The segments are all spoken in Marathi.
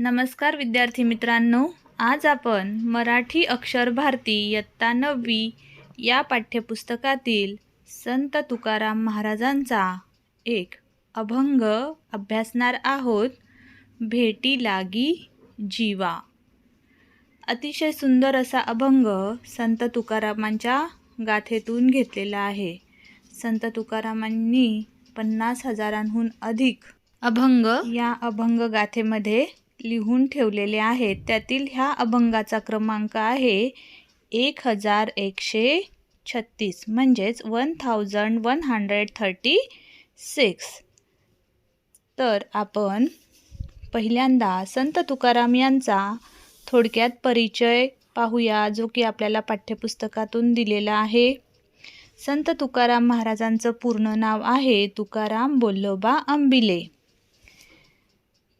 नमस्कार विद्यार्थी मित्रांनो आज आपण मराठी अक्षर भारती इयत्ता नववी या पाठ्यपुस्तकातील संत तुकाराम महाराजांचा एक अभंग अभ्यासणार आहोत भेटी लागी जीवा. अतिशय सुंदर असा अभंग संत तुकारामांच्या गाथेतून घेतलेला आहे. संत तुकारामांनी पन्नास हजारांहून अधिक अभंग या अभंग गाथेमध्ये लिहून ठेवलेले आहेत. त्यातील ह्या अभंगाचा क्रमांक आहे एक हजार एकशे छत्तीस म्हणजेच one thousand one hundred thirty six तर आपण पहिल्यांदा संत तुकाराम यांचा थोडक्यात परिचय पाहूया जो की आपल्याला पाठ्यपुस्तकातून दिलेला आहे. संत तुकाराम महाराजांचं पूर्ण नाव आहे तुकाराम बोल्लोबा अंबिले.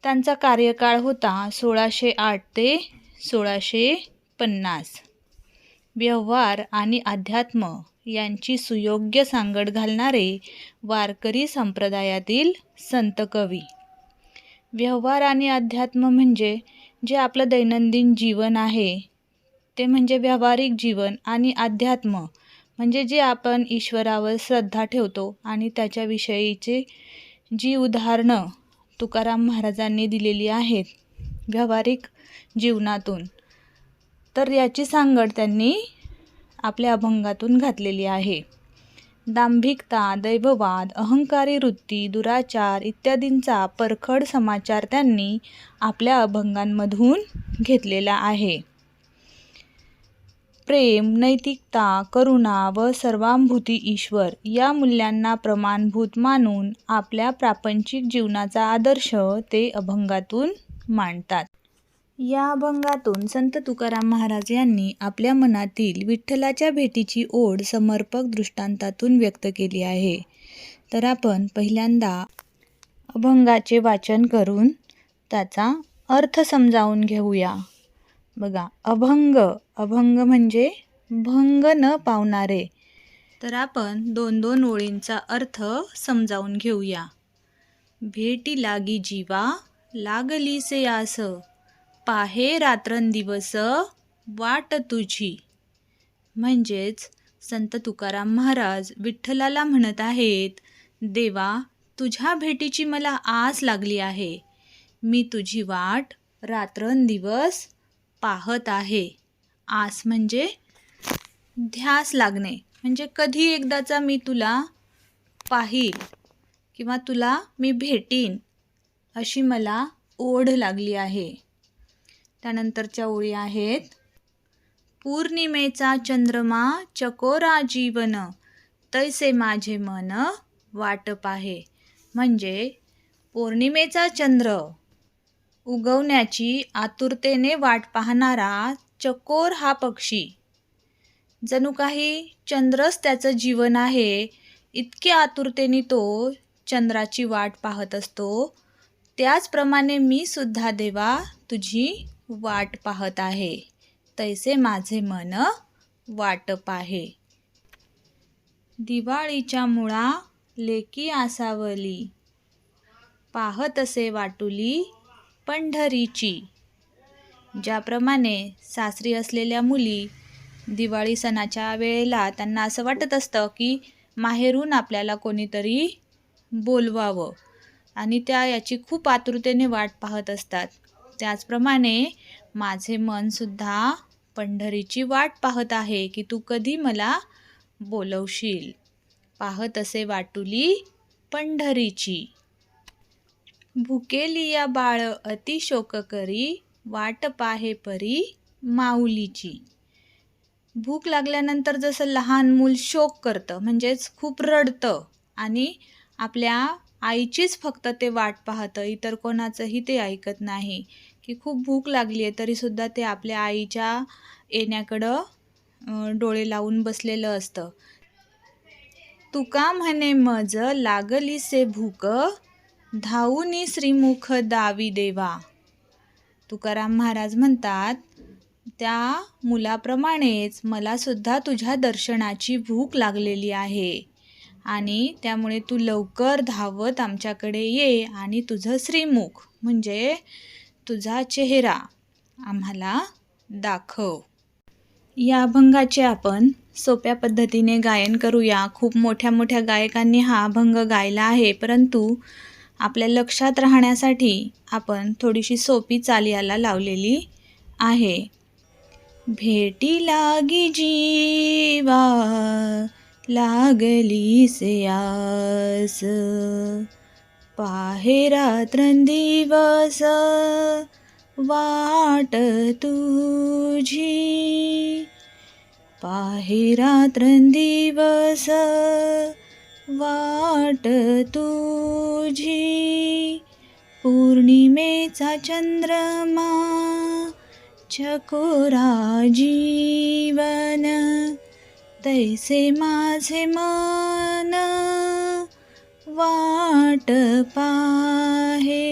त्यांचा कार्यकाळ होता सोळाशे आठ ते सोळाशे पन्नास. व्यवहार आणि अध्यात्म यांची सुयोग्य सांगड घालणारे वारकरी संप्रदायातील संत कवी. व्यवहार आणि अध्यात्म म्हणजे जे आपलं दैनंदिन जीवन आहे ते म्हणजे व्यावहारिक जीवन आणि अध्यात्म म्हणजे जे आपण ईश्वरावर श्रद्धा ठेवतो आणि त्याच्याविषयीचे जी उदाहरणं तुकाराम महाराजांनी दिलेली आहेत व्यावहारिक जीवनातून. तर याची सांगड त्यांनी आपल्या अभंगातून घातलेली आहे. दांभिकता दैववाद अहंकारी वृत्ती दुराचार इत्यादींचा परखड समाचार त्यांनी आपल्या अभंगांमधून घेतलेला आहे. प्रेम नैतिकता करुणा व सर्वांभूती ईश्वर या मूल्यांना प्रमाणभूत मानून आपल्या प्रापंचिक जीवनाचा आदर्श ते अभंगातून मांडतात. या अभंगातून संत तुकाराम महाराज यांनी आपल्या मनातील विठ्ठलाच्या भेटीची ओढ समर्पक दृष्टांतातून व्यक्त केली आहे. तर आपण पहिल्यांदा अभंगाचे वाचन करून त्याचा अर्थ समजावून घेऊया. बघा अभंग. अभंग म्हणजे भंग न पावणारे. तर आपण दोन दोन ओळींचा अर्थ समजावून घेऊया. भेटी लागी जीवा लागली से आस. पाहे रात्रंदिवस वाट तुझी. म्हणजेच संत तुकाराम महाराज विठ्ठलाला म्हणत आहेत देवा तुझ्या भेटीची मला आस लागली आहे. मी तुझी वाट रात्रंदिवस पाहत आहे. आस म्हणजे ध्यास लागणे. म्हणजे कधी एकदाचा मी तुला पाहील किंवा तुला मी भेटीन अशी मला ओढ लागली आहे. त्यानंतरच्या ओळी आहेत. पौर्णिमेचा चंद्रमा चकोरा जीवन तैसे माझे मन वाटप आहे. म्हणजे पौर्णिमेचा चंद्र. उगवण्याची आतुरतेने वाट पाहणारा चकोर हा पक्षी. जणू काही चंद्रच त्याचं जीवन आहे इतक्या आतुरतेने तो चंद्राची वाट पाहत असतो. त्याचप्रमाणे मी सुद्धा देवा तुझी वाट पाहत आहे. तैसे माझे मन वाटप आहे दिवाळीच्या मुळा लेकी आसावली. पाहतसे वाटुली पंढरीची ज्याप्रमाणे सासरी असलेल्या मुली दिवाळी सणाच्या वेळेला त्यांना असं वाटत असतं की माहेरून आपल्याला कोणीतरी बोलवावं आणि त्या याची खूप आतुरतेने वाट पाहत असतात. त्याचप्रमाणे माझे मनसुद्धा पंढरीची वाट पाहत आहे की तू कधी मला बोलवशील. पाहत असे वाटुली पंढरीची. भुकेली या बाळ अतिशोक करी वाट पाहे परी माऊलीची. भूक लागल्यानंतर जसं लहान मूल शोक करतं म्हणजेच खूप रडतं आणि आपल्या आईचीच फक्त ते वाट पाहतं इतर कोणाचंही ते ऐकत नाही. की खूप भूक लागली आहे तरीसुद्धा ते आपल्या आईच्या येण्याकडं डोळे लावून बसलेलं असतं. तुका म्हणे मज लागली से भूक धावूनी श्रीमुख दावी देवा. तुकाराम महाराज म्हणतात त्या मुलाप्रमाणेच मलासुद्धा तुझ्या दर्शनाची भूक लागलेली आहे आणि त्यामुळे तू लवकर धावत आमच्याकडे ये आणि तुझं श्रीमुख म्हणजे तुझा चेहरा आम्हाला दाखव. या अभंगाचे आपण सोप्या पद्धतीने गायन करूया. खूप मोठ्या मोठ्या गायकांनी हा अभंग गायला आहे परंतु आपल्या लक्षात राहण्यासाठी आपण थोडीशी सोपी चाल याला लावलेली आहे. भेटी लागी जीवा लागली से आस. पाहे वाट तुझी. पाहे दिवस वाट तुझी. पौर्णिमेचा चंद्रमा चकोरा जीवन. तैसे माझे मन वाट पाहे.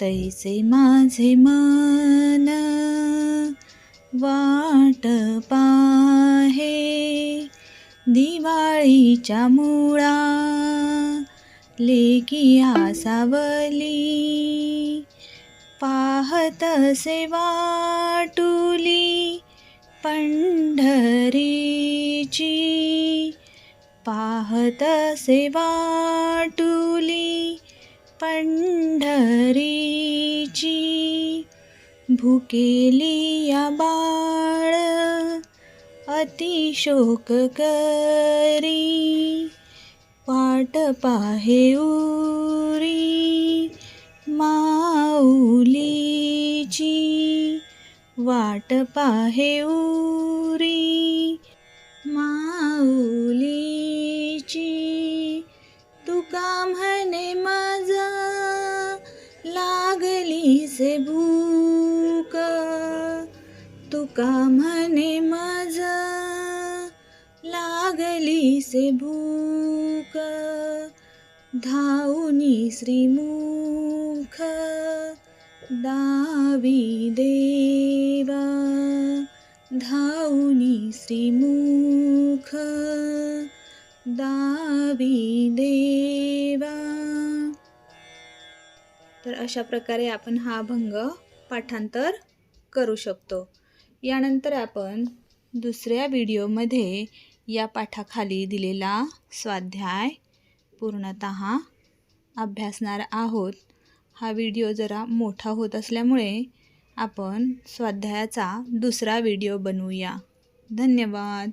तैसे माझे मन वाट पा दिवाळीच्या मुळा लेकी आसावली. पाहत से वाटुली पंढरीची. पाहत से वाटुली पंढरीची. भुकेली या बाळ अतिशोक करी पाट पाहे उरी माऊलीची वाट पाहे उरी माऊलीची तुका म्हणे माझा लागली से भूक तुका म्हणे माझा से भूक धावनी श्रीमुख दावी देवा धावनी श्रीमुख दावी देवा। तर अशा प्रकारे आपण हा अभंग पाठांतर करू शकतो. यानंतर आपण दुसऱ्या व्हिडिओमध्ये या पाठाखाली दिलेला स्वाध्याय पूर्णत अभ्यासणार आहोत. हा व्हिडिओ जरा मोठा होत असल्यामुळे आपण स्वाध्यायाचा दुसरा व्हिडिओ बनवूया. धन्यवाद.